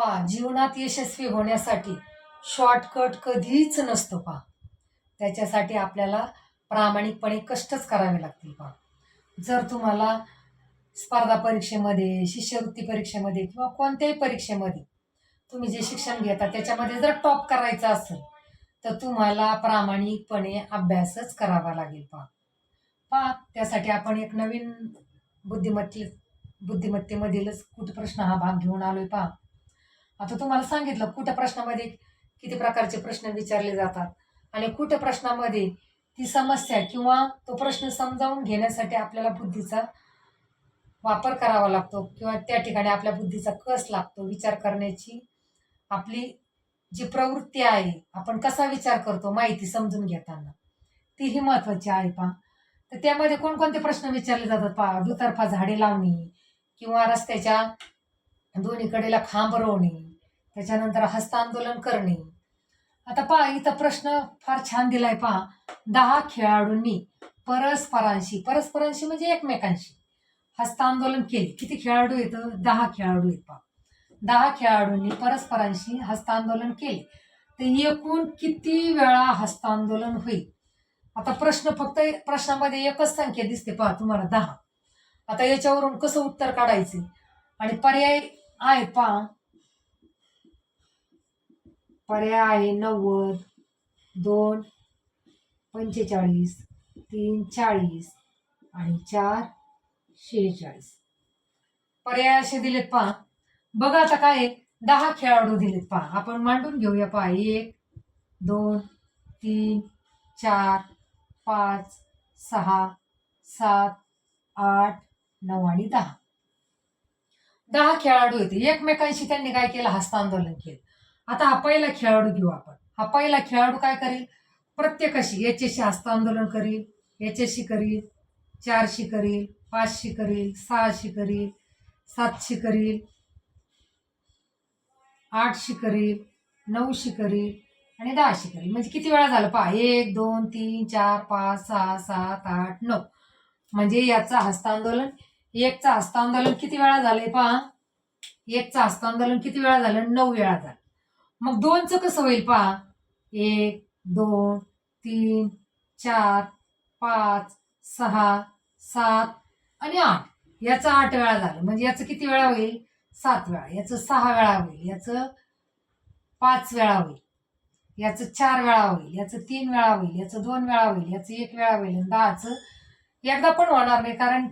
पहा जीवनात यशस्वी होण्यासाठी शॉर्टकट कधीच नसतो पहा त्याच्यासाठी आपल्याला प्रामाणिकपणे कष्टच करावे लागतील पहा जर तुम्हाला स्पर्धा परीक्षेमध्ये शिष्यवृत्ती परीक्षेमध्ये किंवा कोणत्याही परीक्षेमध्ये तुम्ही जे शिक्षण घेता त्याच्यामध्ये जर टॉप करायचं असेल तर तुम्हाला प्रामाणिकपणे अभ्यासच करावा लागेल पहा पहा त्यासाठी आपण एक नवीन बुद्धिमत्ते बुद्धिमत्तेमधीलच कुठं प्रश्न हा भाग घेऊन आलोय पहा आता तुम्हाला सांगितलं कुठं प्रश्नामध्ये किती प्रकारचे प्रश्न विचारले जातात. आणि कुठं प्रश्नामध्ये ती समस्या किंवा तो प्रश्न समजावून घेण्यासाठी आपल्याला बुद्धीचा वापर करावा लागतो किंवा त्या ठिकाणी आपल्या बुद्धीचा कस लागतो विचार करण्याची आपली जी प्रवृत्ती आहे आपण कसा विचार करतो माहिती समजून घेताना. तीही महत्वाची आहे पहा. तर त्यामध्ये कोणकोणते प्रश्न विचारले जातात पहा. दुतर्फा झाडे लावणे किंवा रस्त्याच्या दोन्ही कडेला खांब रोवणे. त्याच्यानंतर हस्तांदोलन करणे. आता पहा इथं प्रश्न फार छान दिलाय पहा. दहा खेळाडूंनी परस्परांशी परस्परांशी म्हणजे एकमेकांशी हस्तांदोलन केले. किती खेळाडू येतं दहा खेळाडू आहेत पहा. दहा खेळाडूंनी परस्परांशी हस्तांदोलन केले. तर एकूण किती वेळा हस्तांदोलन होईल? आता प्रश्न फक्त प्रश्नामध्ये एकच संख्या दिसते पहा तुम्हाला दहा. आता याच्यावरून कसं उत्तर काढायचे? आणि पर्याय आहेत पहा. पर्याय आहे नव्वद दोन पंचेचाळीस तीन चाळीस आणि चार शेहेचाळीस. पर्याय असे दिलेत पहा. बघा आता काय दहा खेळाडू दिलेत पहा. आपण मांडून घेऊया पहा. एक दोन तीन चार पाच सहा सात आठ नऊ आणि दहा. दहा खेळाडू होते एकमेकांशी त्यांनी काय केलं? हस्तांदोलन केलं. आता हा पहिला खेळाडू घेऊ आपण. हा पहिला खेळाडू काय करेल? प्रत्येकाशी याच्याशी हस्तांदोलन करील याच्याशी करील चारशी करील पाचशी करील सहाशी करील सातशी करील आठशी करील नऊशी करील आणि दहाशी करील. म्हणजे किती वेळा झालं पहा? एक दोन तीन चार पाच सहा सात आठ नऊ. म्हणजे याचं हस्तांदोलन एकचं हस्तांदोलन किती वेळा झालंय पहा? एकचं हस्तांदोलन किती वेळा झालं? नऊ वेळा झालं. मग दोनचं कसं होईल पहा. एक दोन तीन चार पाच सहा सात आणि आठ. याचं आठ वेळा झालं. म्हणजे याचं किती वेळा होईल? सात वेळा. याचं सहा वेळा होईल. याचं पाच वेळा होईल. याचं चार वेळा होईल. याचं तीन वेळा होईल. याचं दोन वेळा होईल. याचं एक वेळा होईल. आणि दहाचं एकदा पण होणार नाही कारण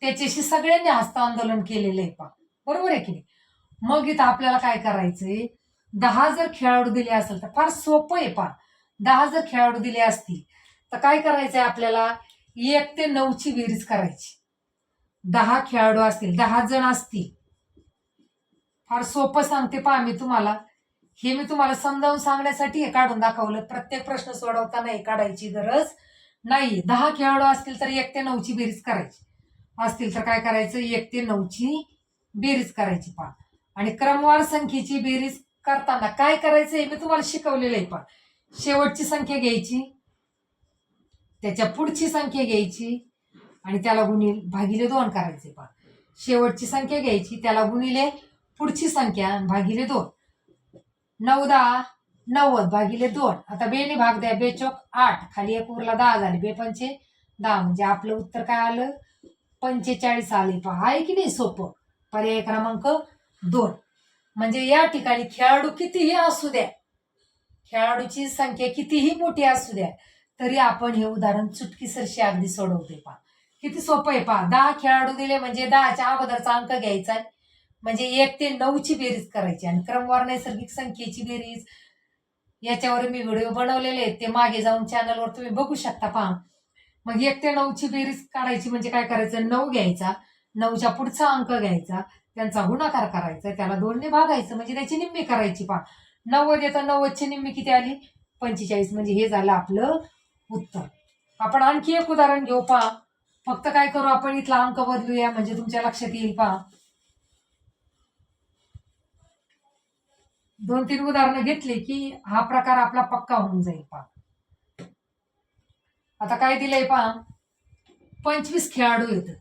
त्याच्याशी सगळ्यांनी हस्तांदोलन केलेलं आहे पा बरोबर आहे की नाही? मग इथं आपल्याला काय करायचंय? दहा जर खेळाडू दिले असेल तर फार सोपं आहे फार दहा जर खेळाडू दिले असतील तर काय करायचंय आपल्याला? एक ते नऊची बेरीज करायची. दहा खेळाडू असतील दहा जण असतील. फार सोपं सांगते पहा मी तुम्हाला. हे मी तुम्हाला समजावून सांगण्यासाठी हे काढून दाखवलं. प्रत्येक प्रश्न सोडवताना हे काढायची गरज नाही दहा खेळाडू असतील तर एक ते नऊची बेरीज करायची. असतील तर काय करायचं? एक ते नऊची बेरीज करायची पहा. आणि क्रमवार संख्येची बेरीज करताना काय करायचं हे मी तुम्हाला शिकवलेलं आहे पण. शेवटची संख्या घ्यायची. त्याच्या पुढची संख्या घ्यायची. आणि त्याला गुणिले भागिले दोन करायचे पण शेवटची संख्या घ्यायची त्याला गुणिले पुढची संख्या भागिले दोन. नऊ दहा नव्वद भागिले दोन. आता बेने भाग द्या बेचोक आठ. खाली एक उरला दहा झाले बेपंचे दहा. म्हणजे आपलं उत्तर काय आलं? पंचेचाळीस आले पहा. आहे की नाही? सोपं. पर्याय क्रमांक दोन. म्हणजे या ठिकाणी खेळाडू कितीही असू द्या खेळाडूची संख्या कितीही मोठी असू द्या तरी आपण हे उदाहरण चुटकीसरशी अगदी सोडवते पहा. किती सोपं आहे पहा. दहा खेळाडू दिले म्हणजे दहाच्या अगोदरचा अंक घ्यायचा म्हणजे एक ते नऊची बेरीज करायची आणि क्रमवार नैसर्गिक संख्येची बेरीज. याच्यावर मी व्हिडिओ बनवलेले आहेत. ते मागे जाऊन चॅनलवर तुम्ही बघू शकता पहा. मग एक ते नऊची बेरीज काढायची म्हणजे काय करायचं? नऊ घ्यायचा. नऊच्या पुढचा अंक घ्यायचा. त्यांचा गुणाकार करायचा त्याला दोनने भागायचं म्हणजे त्याची निम्मी करायची पहा नव्वद येतं नव्वदची निम्मी किती आली? पंचेचाळीस म्हणजे हे झालं आपलं उत्तर. आपण आणखी एक उदाहरण घेऊ पहा. फक्त काय करू आपण? इथला अंक बदलूया म्हणजे तुमच्या लक्षात येईल पहा. दोन तीन उदाहरणं घेतली की हा प्रकार आपला पक्का होऊन जाईल पहा. आता काय दिलंय पहा? पंचवीस खेळाडू येत.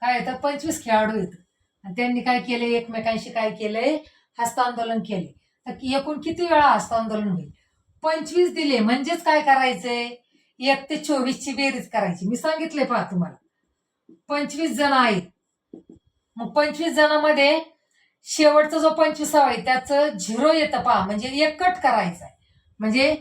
काय येतं? पंचवीस खेळाडू येतं. आणि त्यांनी काय केलंय एकमेकांशी काय केलंय हस्तांदोलन केले. तर एकूण किती वेळा हस्तांदोलन होईल? पंचवीस दिले. म्हणजेच काय करायचंय एक ते चोवीसची बेरीज करायची. मी सांगितले पहा तुम्हाला. पंचवीस जण आहेत. मग पंचवीस जणांमध्ये शेवटचा जो पंचवीसावा आहे त्याचं झिरो येतं पहा. म्हणजे एक कट करायचा आहे. म्हणजे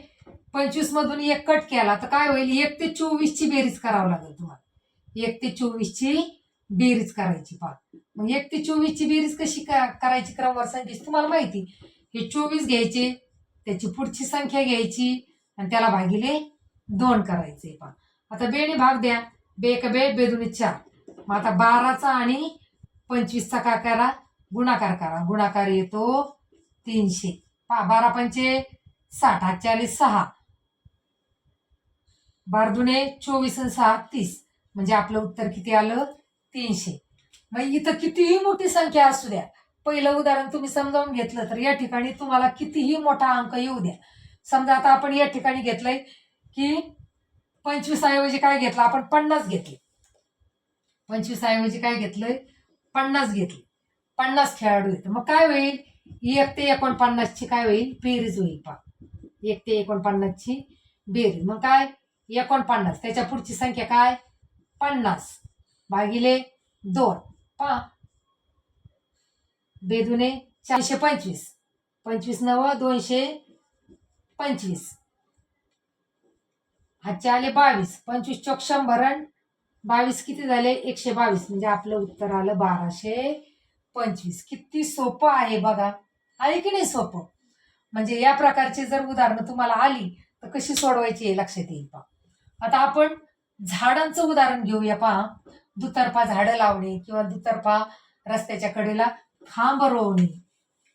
पंचवीस मधून एक कट केला तर काय होईल? एक ते चोवीसची बेरीज करावं लागेल तुम्हाला. एक ते चोवीसची बेरीज करायची पा मग एक ते चोवीसची बेरीज कशी करायची क्रमवार संख्येची तुम्हाला माहिती हे चोवीस घ्यायचे त्याची पुढची संख्या घ्यायची आणि त्याला भागिले दोन करायचे पा आता बेने भाग द्या. बे एक बे बेदुनी चार. मग आता बाराचा आणि पंचवीसचा का करा? गुणाकार करा. गुणाकार येतो तीनशे. पा बारा पंचे साठ हा चाळीस सहा. बारदुने चोवीस आणि सहा तीस. म्हणजे आपलं उत्तर किती आलं? तीनशे. मग इथं कितीही मोठी संख्या असू द्या पहिलं उदाहरण तुम्ही समजावून घेतलं तर या ठिकाणी तुम्हाला कितीही मोठा अंक येऊ द्या. समजा आता आपण या ठिकाणी घेतलंय की पंचवीस ऐवजी काय घेतलं? आपण पन्नास घेतले. पंचवीस ऐवजी काय घेतलंय? पन्नास घेतले. पन्नास खेळाडू येतो मग काय होईल? एक ते एकोणपन्नासची काय होईल? बेरीज होईल पा एक ते एकोणपन्नासची बेरीज. मग काय? एकोणपन्नास. त्याच्या पुढची संख्या काय? पन्नास. भागिले दोन. पा बेदुने चारशे पंचवीस. पंचवीस नव दोनशे पंचवीस. हातचे आले बावीस. पंचवीस चौक शंभर बावीस किती झाले? एकशे बावीस. म्हणजे आपलं उत्तर आलं बाराशे पंचवीस. किती सोपं आहे बघा. आहे की नाही सोपं? म्हणजे या प्रकारची जर उदाहरणं तुम्हाला आली तर कशी सोडवायची हे लक्षात येईल पहा. आता आपण झाडांचं उदाहरण घेऊया पहा. दुतर्फा झाडं लावणे किंवा दुतर्फा रस्त्याच्या कडेला खांब रोवणे.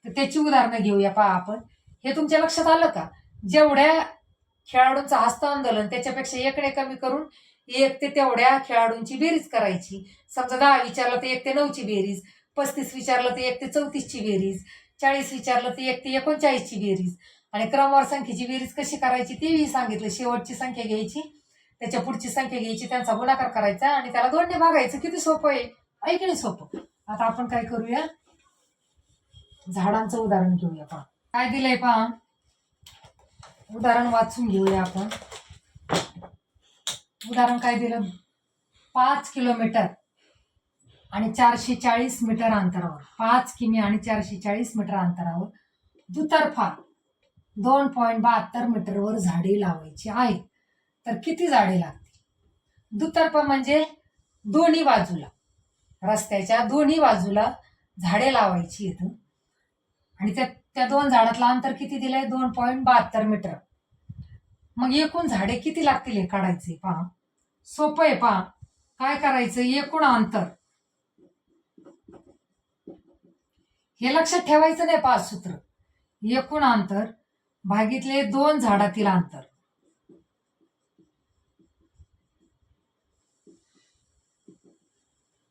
तर त्याची उदाहरणं घेऊया पहा आपण. हे तुमच्या लक्षात आलं का? जेवढ्या खेळाडूंचं हस्त आंदोलन त्याच्यापेक्षा एकडे कमी करून एक ते तेवढ्या खेळाडूंची बेरीज करायची. समजा दहा विचारलं तर एक ते नऊची बेरीज पस्तीस विचारलं तर एक ते चौतीसची बेरीज चाळीस विचारलं तर एक ते एकोणचाळीसची बेरीज आणि क्रमवार संख्येची बेरीज कशी करायची तेही सांगितलं. शेवटची संख्या घ्यायची. त्याच्या पुढची संख्या घ्यायची त्यांचा गुणाकार करायचा आणि त्याला दोनने भागायचं. किती सोपं आहे? ऐकणे नाही सोपं. आता आपण काय करूया? झाडांचं उदाहरण घेऊया पहा. काय दिलंय पहा? उदाहरण वाचून घेऊया आपण. उदाहरण काय दिलं? पाच किलोमीटर आणि चारशे चाळीस मीटर अंतरावर. पाच किमी आणि चारशे चाळीस मीटर अंतरावर. दुतर्फा दोन पॉईंट बहात्तर मीटरवर झाडे लावायची आहेत तर किती झाडे लागतील? दुतर्फ म्हणजे दोन्ही बाजूला. रस्त्याच्या दोन्ही बाजूला झाडे लावायची आहेत आणि त्या त्या दोन झाडातलं अंतर किती दिलंय? दोन पॉईंट बहात्तर मीटर. मग एकूण झाडे किती लागतील हे काढायचे? पहा. सोपं आहे पहा. काय करायचं? एकूण अंतर. हे लक्षात ठेवायचं नाही पाच सूत्र. एकूण अंतर भागितले दोन झाडातील अंतर.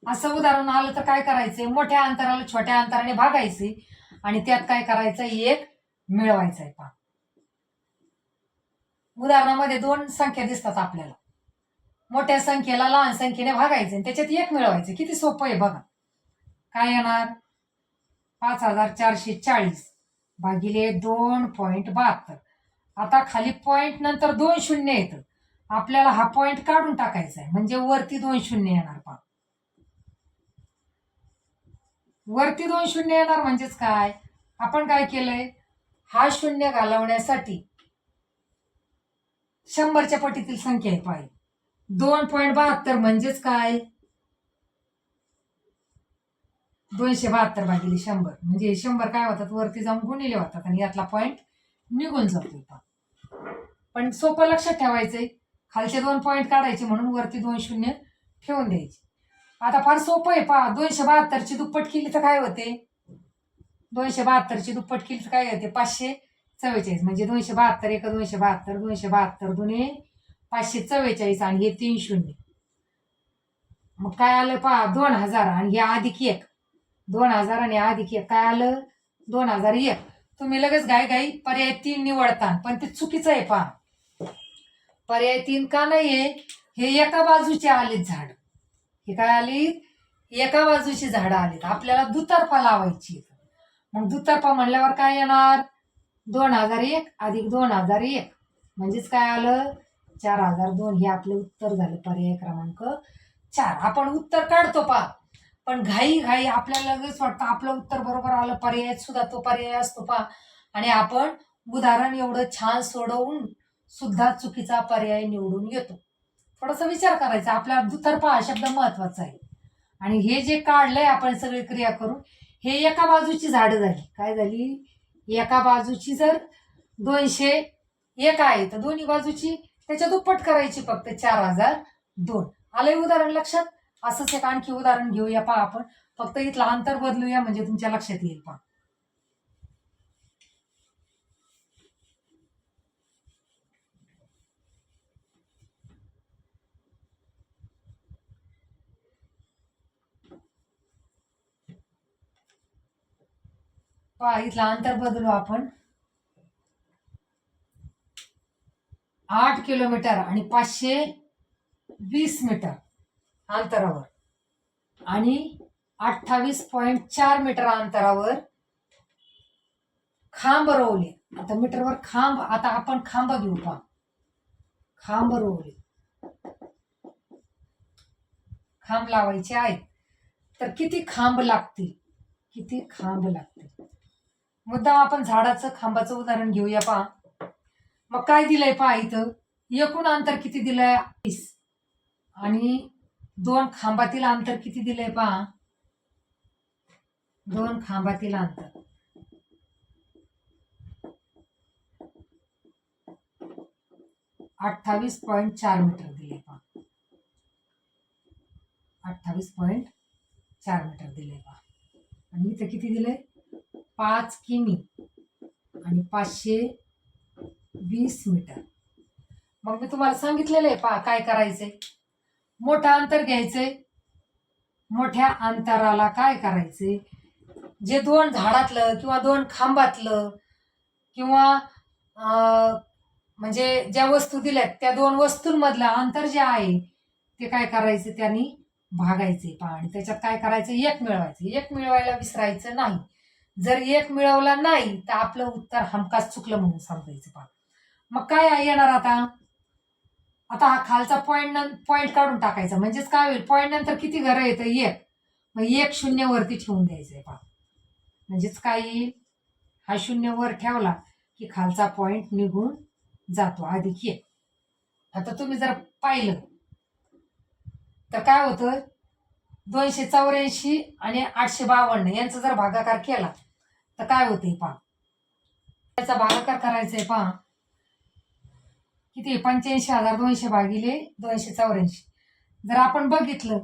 असं उदाहरण आलं तर काय करायचंय? मोठ्या अंतराला छोट्या अंतराने भागायचे आणि त्यात काय करायचं एक मिळवायचंय आहे पहा उदाहरणामध्ये दोन संख्या दिसतात आपल्याला. मोठ्या संख्येला लहान संख्येने भागायचे आणि त्याच्यात एक मिळवायचं. किती सोपं आहे बघा. काय येणार? पाच हजार चारशे चाळीस भागिले दोन पॉईंट बहात्तर. आता खाली पॉईंट नंतर दोन शून्य येतं. आपल्याला हा पॉईंट काढून टाकायचा आहे म्हणजे वरती दोन शून्य येणार पहा वरती दोन शून्य येणार म्हणजेच काय? आपण काय केलंय? हा शून्य घालवण्यासाठी शंभरच्या पटीतील संख्या आहे पाय. दोन पॉईंट बहात्तर म्हणजेच काय? दोनशे बहात्तर भागिले शंभर. म्हणजे शंभर काय होतात? वरती जाऊन गुणिले होतात आणि यातला पॉईंट निघून जातो पण सोपं लक्षात ठेवायचंय. खालचे दोन पॉईंट काढायचे म्हणून वरती दोन शून्य ठेवून द्यायचे. आता फार सोपं आहे पहा दोनशे बहात्तरची दुप्पट केली तर काय होते? दोनशे बहात्तरची दुप्पट केली तर काय होते? पाचशे चव्वेचाळीस म्हणजे दोनशे बहात्तर एक दोनशे बहात्तर दोनशे बहात्तर दोन्ही पाचशे चव्वेचाळीस आणि हे तीन शून्य. मग काय आलं पहा? दोन हजार आणि हे अधिक एक. दोन हजार आणि अधिक एक. काय आलं? दोन हजार एक. तुम्ही लगेच गाय गाई पर्याय तीन निवडता पण ते चुकीचं आहे पहा. पर्याय तीन का नाहीये? हे एका बाजूचे आलेत झाड. हे काय आली एका बाजूची झाडं आलीत. आपल्याला दुतर्फा लावायची मग दुतर्फा म्हणल्यावर काय येणार? दोन हजार एक अधिक दोन हजार एक. म्हणजेच काय आलं? चार हजार दोन. हे आपलं उत्तर झालं. पर्याय क्रमांक चार. आपण उत्तर काढतो पा. पण घाई घाई आपल्याला लगेच वाटतं आपलं उत्तर बरोबर आलं. पर्याय सुद्धा तो पर्याय असतो पा. आणि आपण उदाहरण एवढं छान सोडवून सुद्धा चुकीचा पर्याय निवडून येतो थोडासा विचार करायचा. आपला दुतर्फा हा शब्द महत्त्वाचा आहे. आणि हे जे काढलंय आपण सगळी क्रिया करून हे एका बाजूची झाडं झाली. काय झाली? एका बाजूची जर दोनशे एक आहे तर दोन्ही बाजूची त्याच्या दुप्पट करायची फक्त चार हजार दोन. आलंय उदाहरण लक्षात? असंच एक आणखी उदाहरण घेऊया पहा आपण. फक्त इथलं अंतर बदलूया म्हणजे तुमच्या लक्षात येईल पहा. पहा इथला अंतर बदलू आपण. आठ किलोमीटर आणि पाचशे वीस मीटर अंतरावर. आणि अठ्ठावीस पॉईंट चार मीटर अंतरावर खांब रोवले. आता मीटरवर खांब आता आपण खांब घेऊ पा खांब रोवले. खांब लावायचे आहेत. तर किती खांब लागतील? किती खांब लागतील? मुद्दाम आपण झाडाचं खांबाचं उदाहरण घेऊया पहा. मग काय दिलंय पहा इथं? एकूण अंतर किती दिलंय? वीस. आणि दोन खांबातील अंतर किती दिलंय पहा? दोन खांबातील अंतर. अठ्ठावीस पॉईंट चार मीटर दिले पहा. अठ्ठावीस पॉईंट चार मीटर दिले पहा. आणि इथं किती दिलंय? पाच किमी आणि पाचशे वीस मीटर. मग मी तुम्हाला सांगितलेलं आहे पा काय करायचंय? मोठं अंतर घ्यायचंय. मोठ्या अंतराला काय करायचंय? जे दोन झाडातलं किंवा दोन खांबातलं किंवा म्हणजे ज्या वस्तू दिल्यात त्या दोन वस्तूंमधलं अंतर जे आहे ते काय करायचं? त्यांनी भागायचे पहा. आणि त्याच्यात काय करायचं एक मिळवायचं. एक मिळवायला विसरायचं नाही. जर एक मिळवला नाही तर आपलं उत्तर हमखास चुकलं म्हणून समजायचं पहा मग काय येणार आता? आता हा खालचा पॉईंट पॉईंट काढून टाकायचा. म्हणजेच काय होईल? पॉईंट नंतर किती घरं येतं एक. मग एक शून्य वरती ठेवून द्यायचंय पहा म्हणजेच काय येईल? हा शून्य वर ठेवला की खालचा पॉईंट निघून जातो. अधिक एक. आता तुम्ही जर पाहिलं तर काय होतं? दोनशे चौऱ्याऐंशी आणि आठशे बावन्न यांचा जर भागाकार केला तर काय होते पहा. त्याचा भागाकार करायचा आहे पहा. किती पंच्याऐंशी हजार दोनशे भागिले दोनशे चौऱ्याऐंशी. जर आपण बघितलं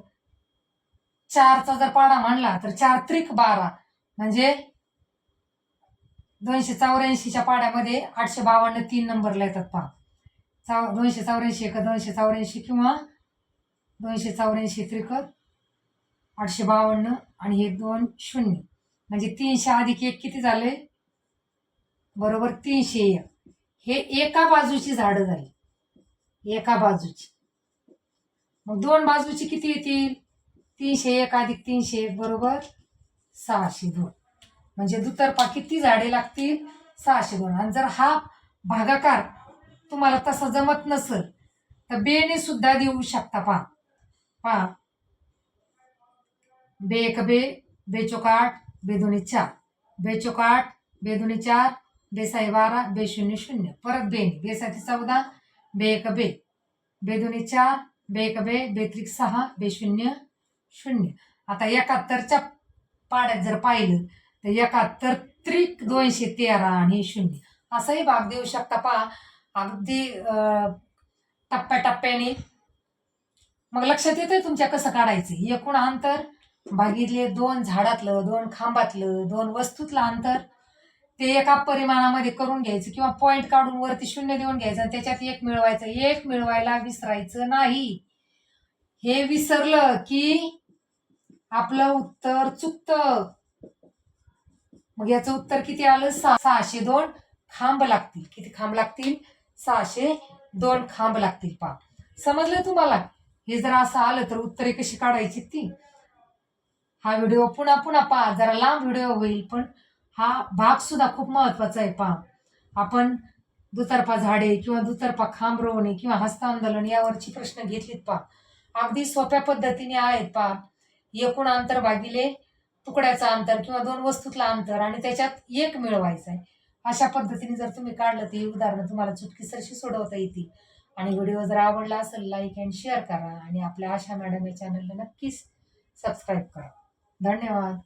चारचा जर पाडा म्हणला तर चार त्रिक बारा. म्हणजे दोनशे चौऱ्याऐंशीच्या पाड्यामध्ये आठशे बावन्न तीन नंबरला येतात पहा. चौ दोनशे चौऱ्याऐंशी एक दोनशे चौऱ्याऐंशी किंवा दोनशे चौऱ्याऐंशी त्रिक आठशे बावन्न आणि हे दोन शून्य. म्हणजे तीनशे अधिक एक किती झाले? बरोबर तीनशे एक. हे एका बाजूची झाडं झाली. एका बाजूची. मग दोन बाजूची किती येतील? तीनशे एक अधिक तीनशे एक बरोबर सहाशे दोन. म्हणजे दुतर्फा किती झाडे लागतील सहाशे दोन. आणि जर हा भागाकार तुम्हाला तसा जमत नसेल तर बेने सुद्धा देऊ शकता. पहा. पहा. बे एक बे बे बेदोनी चार बेचोक आठ बेदोनी चार बेसाई बारा बे शून्य. शून्य परत बेनी बेसाठी चौदा बे एक बे. बेदोनी चार बे एक बे बेत्रिक सहा बे शून्य. शून्य आता एकाहत्तरच्या पाड्यात जर पाहिलं तर एकाहत्तर त्रिक दोनशे तेरा आणि शून्य. असाही भाग देऊ शकता पहा. अगदी टप्प्याटप्प्याने. मग लक्षात येतंय तुमच्या कसं काढायचं? एकूण अंतर भागितले दोन झाडातलं दोन खांबातलं दोन वस्तूतलं अंतर ते एका परिमाणामध्ये करून घ्यायचं किंवा पॉईंट काढून वरती शून्य देऊन घ्यायचं आणि त्याच्यात एक मिळवायचं. एक मिळवायला विसरायचं नाही. हे विसरलं की आपलं उत्तर चुकतं. मग याचं उत्तर किती आलं? सहाशे दोन खांब लागतील. किती खांब लागतील? सहाशे दोन खांब लागतील पा समजलं तुम्हाला? हे जर असं आलं तर उत्तरे कशी काढायची ती? हा व्हिडिओ पुन्हा पुन्हा पहा. जरा लांब व्हिडिओ होईल पण हा भाग सुद्धा खूप महत्त्वाचा आहे पहा. आपण दुतर्फा झाडे किंवा दुतर्फा खांब रोवणे किंवा हस्तांदोलन यावरची प्रश्न घेतलीत पहा. अगदी सोप्या पद्धतीने आहेत पहा. एकूण अंतर भागिले तुकड्याचं अंतर किंवा दोन वस्तूतलं अंतर आणि त्याच्यात एक मिळवायचा आहे अशा पद्धतीने जर तुम्ही काढलं तर ही उदाहरणं तुम्हाला चुटकीसरशी सोडवता येतील. आणि व्हिडिओ जर आवडला असेल लाईक अँड शेअर करा. आणि आपल्या आशा मॅडम या चॅनलला नक्कीच सबस्क्राईब करा. धन्यवाद.